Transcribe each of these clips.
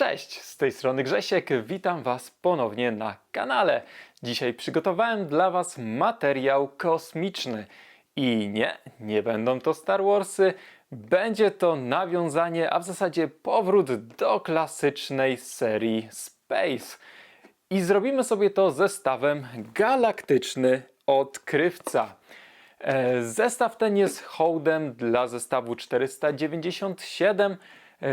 Cześć, z tej strony Grzesiek, witam Was ponownie na kanale. Dzisiaj przygotowałem dla Was materiał kosmiczny. I nie, nie będą to Star Warsy, będzie to nawiązanie, a w zasadzie powrót do klasycznej serii Space. I zrobimy sobie to zestawem galaktyczny odkrywca. E, Zestaw ten jest hołdem dla zestawu 497 e,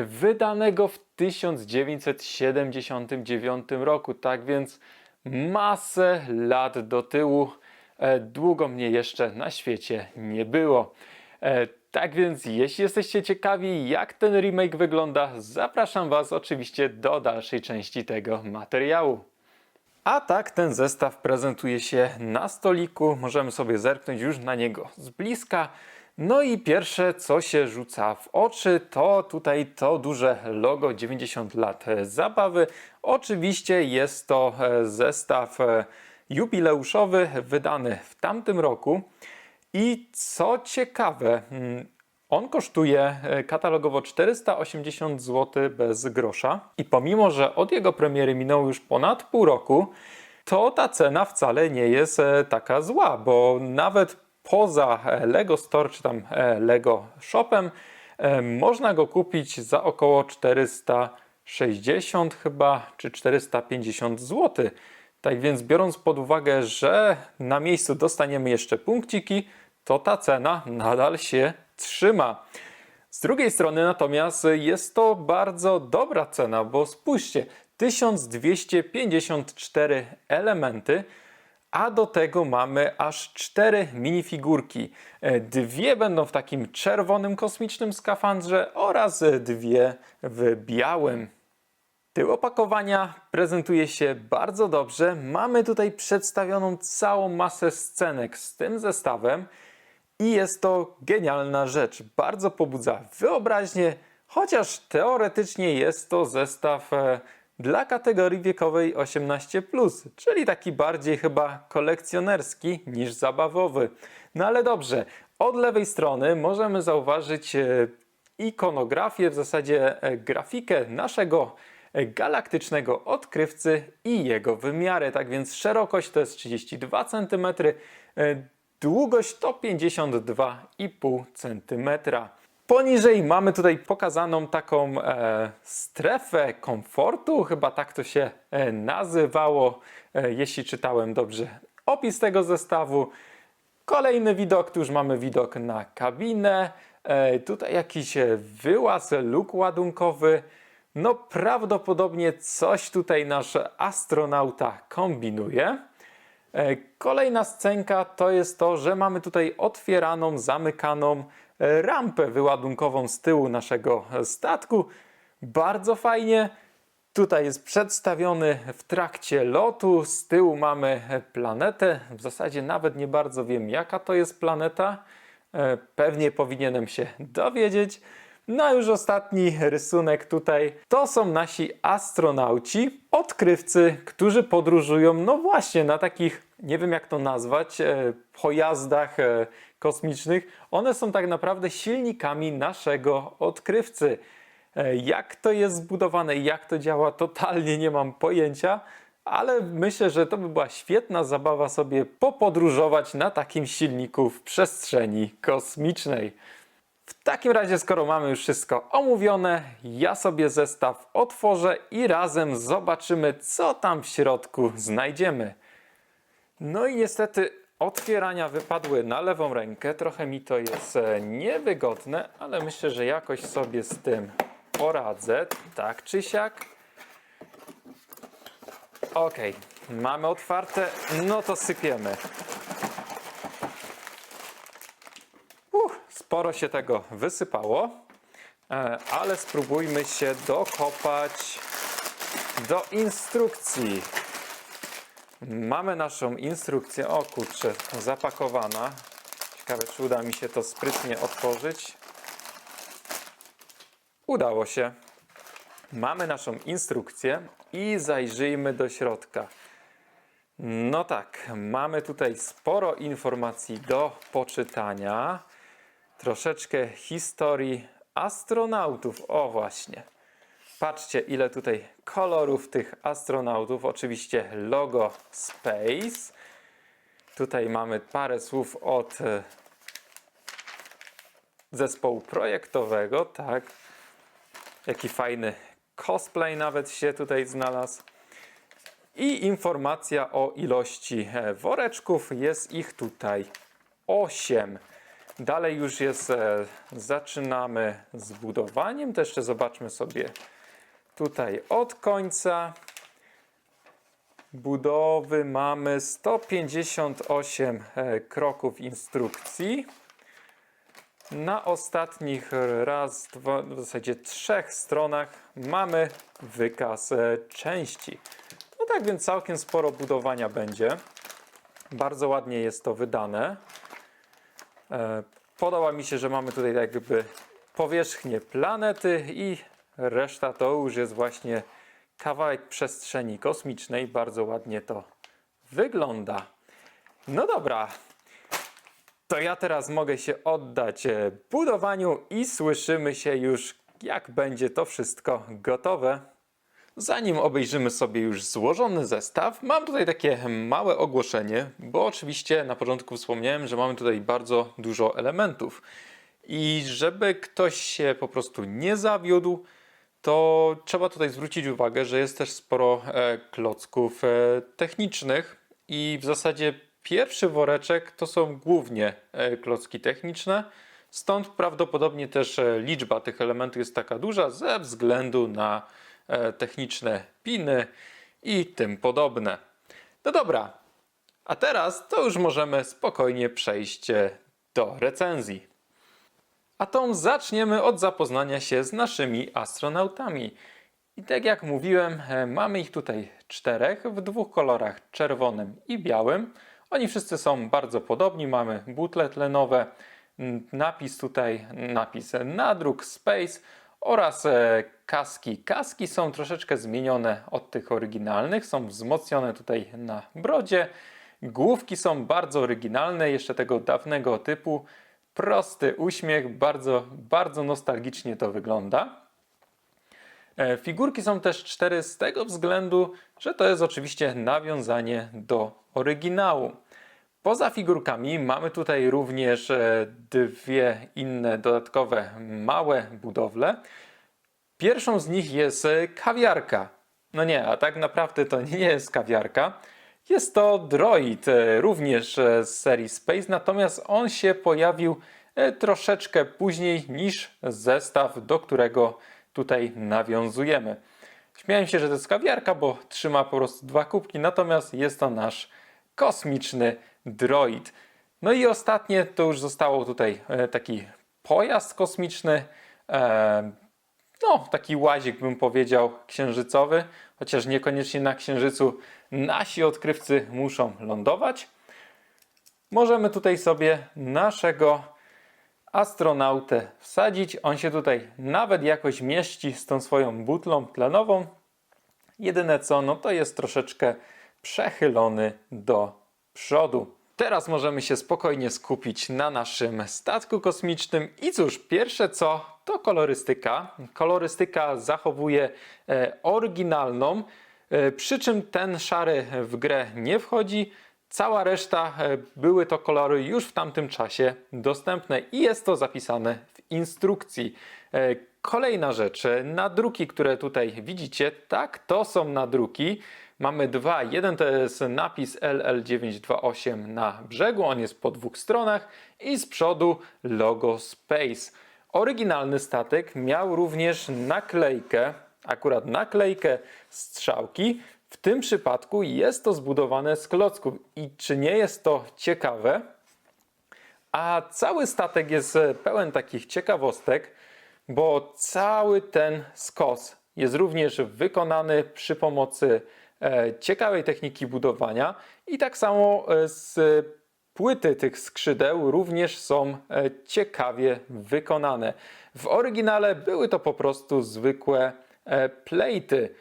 wydanego w 1979 roku. Tak więc masę lat do tyłu. E, Długo mnie jeszcze na świecie nie było. E, Tak więc, jeśli jesteście ciekawi, jak ten remake wygląda, zapraszam Was oczywiście do dalszej części tego materiału. A tak ten zestaw prezentuje się na stoliku. Możemy sobie zerknąć już na niego z bliska. No i pierwsze, co się rzuca w oczy, to tutaj to duże logo 90 lat zabawy. Oczywiście jest to e, zestaw e, jubileuszowy, wydany w tamtym roku. I co ciekawe, mm, on kosztuje e, katalogowo 480 zł bez grosza. I pomimo, że od jego premiery minęło już ponad pół roku, to ta cena wcale nie jest taka zła, bo nawet poza e, Lego Store czy tam e, Lego Shopem e, można go kupić za około 460 chyba czy 450 zł. Tak więc biorąc pod uwagę, że na miejscu dostaniemy jeszcze punkciki, to ta cena nadal się trzyma. Z drugiej strony natomiast jest to bardzo dobra cena, bo spójrzcie, 1254 elementy, a do tego mamy aż cztery minifigurki. E, Dwie będą w takim czerwonym kosmicznym skafandrze oraz dwie w białym. Tył opakowania prezentuje się bardzo dobrze. Mamy tutaj przedstawioną całą masę scenek z tym zestawem i jest to genialna rzecz. Bardzo pobudza wyobraźnię, chociaż teoretycznie jest to zestaw e, dla kategorii wiekowej 18, czyli taki bardziej chyba kolekcjonerski niż zabawowy. No ale dobrze, od lewej strony możemy zauważyć e, ikonografię, w zasadzie e, grafikę naszego e, galaktycznego odkrywcy i jego wymiary. Tak więc szerokość to jest 32 cm, długość to 52,5 cm. Poniżej mamy tutaj pokazaną taką e, strefę komfortu, chyba tak to się e, nazywało, e, jeśli czytałem dobrze opis tego zestawu. Kolejny widok, tu już mamy widok na kabinę. E, tutaj jakiś e, wyłaz, luk ładunkowy. No prawdopodobnie coś tutaj nasz astronauta kombinuje. E, Kolejna scenka to jest to, że mamy tutaj otwieraną, zamykaną rampę wyładunkową z tyłu naszego statku. Bardzo fajnie. Tutaj jest przedstawiony w trakcie lotu. Z tyłu mamy planetę. W zasadzie nawet nie bardzo wiem, jaka to jest planeta. E, Pewnie powinienem się dowiedzieć. No a już ostatni rysunek tutaj. To są nasi astronauci, odkrywcy, którzy podróżują, no właśnie, na takich, nie wiem jak to nazwać, e, pojazdach e, kosmicznych. One są tak naprawdę silnikami naszego odkrywcy. E, Jak to jest zbudowane i jak to działa, totalnie nie mam pojęcia, ale myślę, że to by była świetna zabawa sobie popodróżować na takim silniku w przestrzeni kosmicznej. W takim razie, skoro mamy już wszystko omówione, ja sobie zestaw otworzę i razem zobaczymy, co tam w środku znajdziemy. No i niestety otwierania wypadły na lewą rękę. Trochę mi to jest e, niewygodne, ale myślę, że jakoś sobie z tym poradzę, tak czy siak. Ok, mamy otwarte, no to sypiemy. Sporo się tego wysypało, e, ale spróbujmy się dokopać do instrukcji. Mamy naszą instrukcję, o kurczę, zapakowana. Ciekawe, czy uda mi się to sprytnie otworzyć. Udało się. Mamy naszą instrukcję i zajrzyjmy do środka. No tak, mamy tutaj sporo informacji do poczytania. Troszeczkę historii astronautów. O właśnie. Patrzcie, ile tutaj kolorów tych astronautów. Oczywiście logo Space. Tutaj mamy parę słów od e, zespołu projektowego, tak. Jaki fajny cosplay nawet się tutaj znalazł. I informacja o ilości e, woreczków. Jest ich tutaj 8. Dalej już jest, e, zaczynamy z budowaniem. To jeszcze zobaczmy sobie tutaj od końca budowy mamy 158 e, kroków instrukcji. Na ostatnich raz, dwa, w zasadzie trzech stronach mamy wykaz e, części. No tak więc całkiem sporo budowania będzie. Bardzo ładnie jest to wydane. E, Podoba mi się, że mamy tutaj tak jakby powierzchnię planety i reszta to już jest właśnie kawałek przestrzeni kosmicznej. Bardzo ładnie to wygląda. No dobra, to ja teraz mogę się oddać e, budowaniu i słyszymy się już, jak będzie to wszystko gotowe. Zanim obejrzymy sobie już złożony zestaw, mam tutaj takie małe ogłoszenie, bo oczywiście na początku wspomniałem, że mamy tutaj bardzo dużo elementów. I żeby ktoś się po prostu nie zawiódł, to trzeba tutaj zwrócić uwagę, że jest też sporo e, klocków e, technicznych i w zasadzie pierwszy woreczek to są głównie e, klocki techniczne. Stąd prawdopodobnie też liczba tych elementów jest taka duża ze względu na techniczne piny i tym podobne. No dobra, a teraz to już możemy spokojnie przejść do recenzji. A tą zaczniemy od zapoznania się z naszymi astronautami. I tak jak mówiłem, e, mamy ich tutaj czterech w dwóch kolorach czerwonym i białym. Oni wszyscy są bardzo podobni. Mamy butle tlenowe, napis tutaj, napis nadruk Space oraz e, kaski. Kaski są troszeczkę zmienione od tych oryginalnych, są wzmocnione tutaj na brodzie. Główki są bardzo oryginalne, jeszcze tego dawnego typu. Prosty uśmiech, bardzo, bardzo nostalgicznie to wygląda. E, Figurki są też cztery z tego względu, że to jest oczywiście nawiązanie do oryginału. Poza figurkami mamy tutaj również e, dwie inne dodatkowe małe budowle. Pierwszą z nich jest e, kawiarka. No nie, a tak naprawdę to nie jest kawiarka. Jest to droid, e, również e, z serii Space, natomiast on się pojawił e, troszeczkę później niż zestaw, do którego tutaj nawiązujemy. Śmiałem się, że to jest kawiarka, bo trzyma po prostu dwa kubki, natomiast jest to nasz kosmiczny droid. No i ostatnie to już zostało tutaj taki pojazd kosmiczny, no taki łazik bym powiedział księżycowy, chociaż niekoniecznie na księżycu nasi odkrywcy muszą lądować. Możemy tutaj sobie naszego astronautę wsadzić. On się tutaj nawet jakoś mieści z tą swoją butlą tlenową. Jedyne co, no to jest troszeczkę przechylony do przodu. Teraz możemy się spokojnie skupić na naszym statku kosmicznym. I cóż, pierwsze co to kolorystyka. Kolorystyka zachowuje e, oryginalną, przy czym ten szary w grę nie wchodzi. Cała reszta e, były to kolory już w tamtym czasie dostępne i jest to zapisane w instrukcji. E, Kolejna rzecz, e, nadruki, które tutaj widzicie, tak, to są nadruki. Mamy dwa. Jeden to jest napis LL928 na brzegu, on jest po dwóch stronach i z przodu logo Space. Oryginalny statek miał również naklejkę, akurat naklejkę strzałki. W tym przypadku jest to zbudowane z klocków. I czy nie jest to ciekawe? A cały statek jest e, pełen takich ciekawostek, bo cały ten skos jest również wykonany przy pomocy e, ciekawej techniki budowania i tak samo e, z płyty tych skrzydeł również są ciekawie wykonane. W oryginale były to po prostu zwykłe plejty.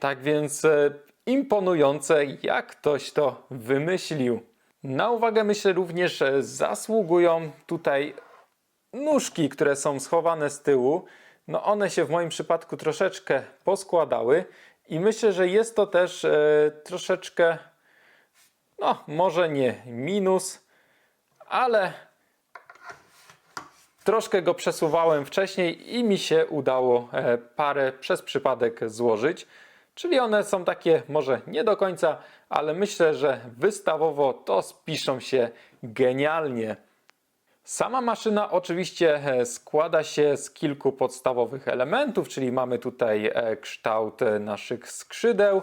Tak więc e, imponujące, jak ktoś to wymyślił. Na uwagę myślę również że zasługują tutaj nóżki, które są schowane z tyłu. no one się w moim przypadku troszeczkę poskładały i myślę, że jest to też e, troszeczkę, no może nie minus, ale troszkę go przesuwałem wcześniej i mi się udało e, parę przez przypadek złożyć. Czyli one są takie może nie do końca, ale myślę, że wystawowo to spiszą się genialnie. Sama maszyna oczywiście e, składa się z kilku podstawowych elementów, czyli mamy tutaj e, kształt naszych skrzydeł.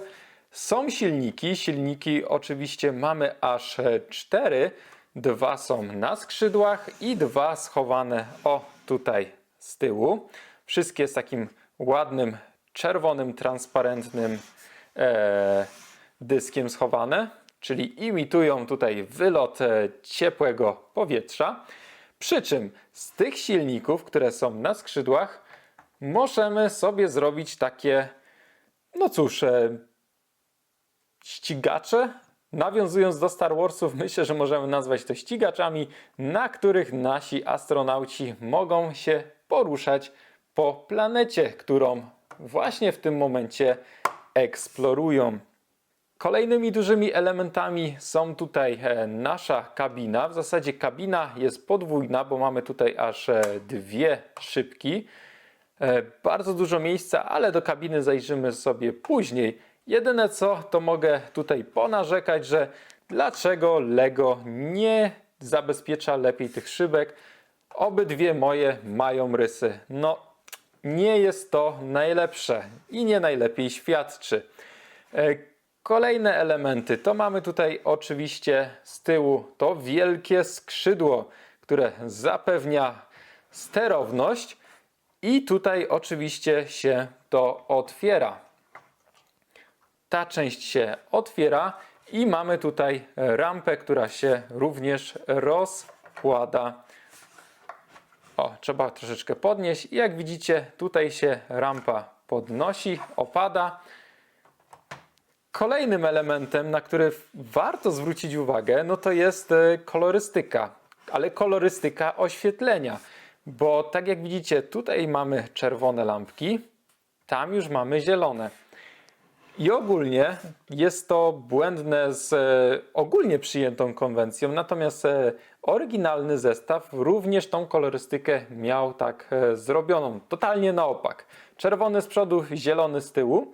Są silniki, silniki oczywiście mamy aż cztery. Dwa są na skrzydłach i dwa schowane o tutaj z tyłu. Wszystkie z takim ładnym, czerwonym, transparentnym e, dyskiem schowane, czyli imitują tutaj wylot e, ciepłego powietrza. Przy czym z tych silników, które są na skrzydłach, możemy sobie zrobić takie, no cóż, e, ścigacze. Nawiązując do Star Warsów, myślę, że możemy nazwać to ścigaczami, na których nasi astronauci mogą się poruszać po planecie, którą właśnie w tym momencie eksplorują. Kolejnymi dużymi elementami są tutaj e, nasza kabina. W zasadzie kabina jest podwójna, bo mamy tutaj aż e, dwie szybki. E, Bardzo dużo miejsca, ale do kabiny zajrzymy sobie później. Jedyne co, to mogę tutaj ponarzekać, że dlaczego Lego nie zabezpiecza lepiej tych szybek. Obydwie moje mają rysy. No, nie jest to najlepsze i nie najlepiej świadczy. E, Kolejne elementy to mamy tutaj oczywiście z tyłu to wielkie skrzydło, które zapewnia sterowność i tutaj oczywiście się to otwiera. Ta część się otwiera i mamy tutaj rampę, która się również rozkłada. O, trzeba troszeczkę podnieść i jak widzicie tutaj się rampa podnosi, opada. Kolejnym elementem, na który warto zwrócić uwagę, no to jest e, kolorystyka, ale kolorystyka oświetlenia, bo tak jak widzicie, tutaj mamy czerwone lampki, tam już mamy zielone. I ogólnie jest to błędne z e, ogólnie przyjętą konwencją, natomiast e, oryginalny zestaw również tą kolorystykę miał tak e, zrobioną, totalnie na opak. Czerwony z przodu, zielony z tyłu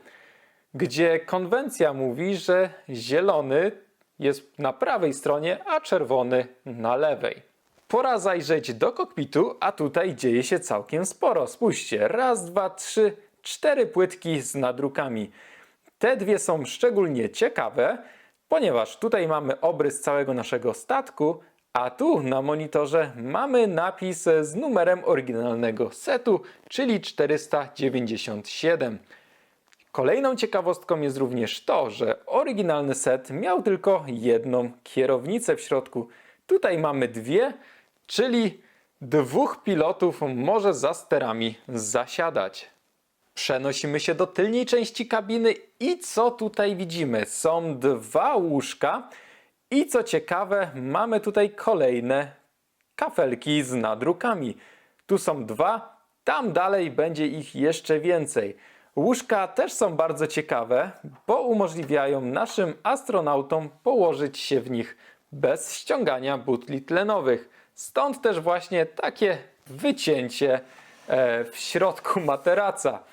gdzie konwencja mówi, że zielony jest na prawej stronie, a czerwony na lewej. Pora zajrzeć do kokpitu, a tutaj dzieje się całkiem sporo. Spójrzcie, raz, dwa, trzy, cztery płytki z nadrukami. Te dwie są szczególnie ciekawe, ponieważ tutaj mamy obrys całego naszego statku, a tu na monitorze mamy napis z numerem oryginalnego setu, czyli 497. Kolejną ciekawostką jest również to, że oryginalny set miał tylko jedną kierownicę w środku. Tutaj mamy dwie, czyli dwóch pilotów może za sterami zasiadać. Przenosimy się do tylnej części kabiny i co tutaj widzimy? Są dwa łóżka i co ciekawe, mamy tutaj kolejne kafelki z nadrukami. Tu są dwa, tam dalej będzie ich jeszcze więcej. Łóżka też są bardzo ciekawe, bo umożliwiają naszym astronautom położyć się w nich bez ściągania butli tlenowych. Stąd też właśnie takie wycięcie e, w środku materaca.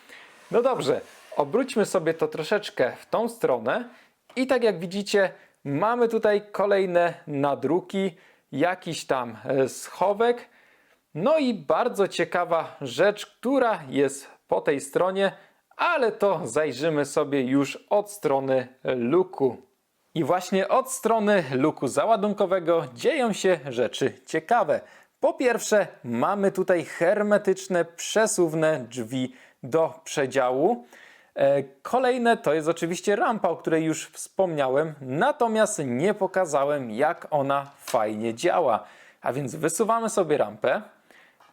No dobrze, obróćmy sobie to troszeczkę w tą stronę i tak jak widzicie, mamy tutaj kolejne nadruki, jakiś tam e, schowek. No i bardzo ciekawa rzecz, która jest po tej stronie, ale to zajrzymy sobie już od strony luku. I właśnie od strony luku załadunkowego dzieją się rzeczy ciekawe. Po pierwsze, mamy tutaj hermetyczne, przesuwne drzwi do przedziału. E, Kolejne to jest oczywiście rampa, o której już wspomniałem, natomiast nie pokazałem, jak ona fajnie działa. A więc wysuwamy sobie rampę,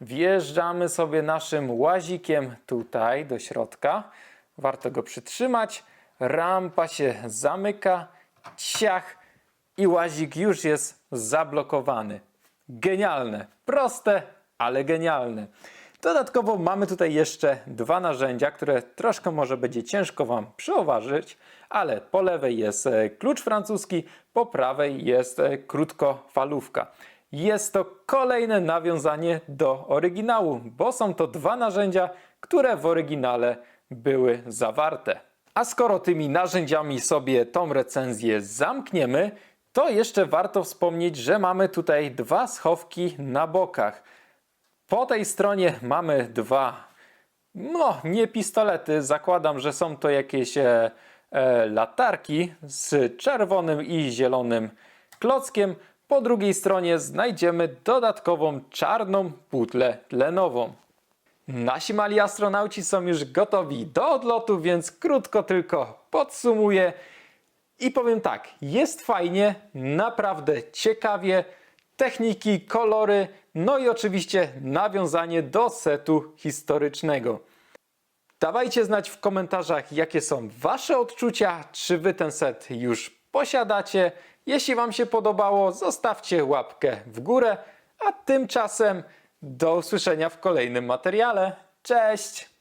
wjeżdżamy sobie naszym łazikiem tutaj do środka. Warto go przytrzymać. Rampa się zamyka, ciach i łazik już jest zablokowany. Genialne, proste, ale genialne. Dodatkowo mamy tutaj jeszcze dwa narzędzia, które troszkę może będzie ciężko Wam przeoważyć, ale po lewej jest e, klucz francuski, po prawej jest e, krótkofalówka. Jest to kolejne nawiązanie do oryginału, bo są to dwa narzędzia, które w oryginale były zawarte. A skoro tymi narzędziami sobie tą recenzję zamkniemy, to jeszcze warto wspomnieć, że mamy tutaj dwa schowki na bokach. Po tej stronie mamy dwa, no nie pistolety, zakładam, że są to jakieś e, e, latarki z czerwonym i zielonym klockiem. Po drugiej stronie znajdziemy dodatkową czarną butlę tlenową. Nasi mali astronauci są już gotowi do odlotu, więc krótko tylko podsumuję. I powiem tak, jest fajnie, naprawdę ciekawie, techniki, kolory, no i oczywiście nawiązanie do setu historycznego. Dawajcie znać w komentarzach, jakie są Wasze odczucia, czy Wy ten set już posiadacie. Jeśli Wam się podobało, zostawcie łapkę w górę, a tymczasem do usłyszenia w kolejnym materiale. Cześć!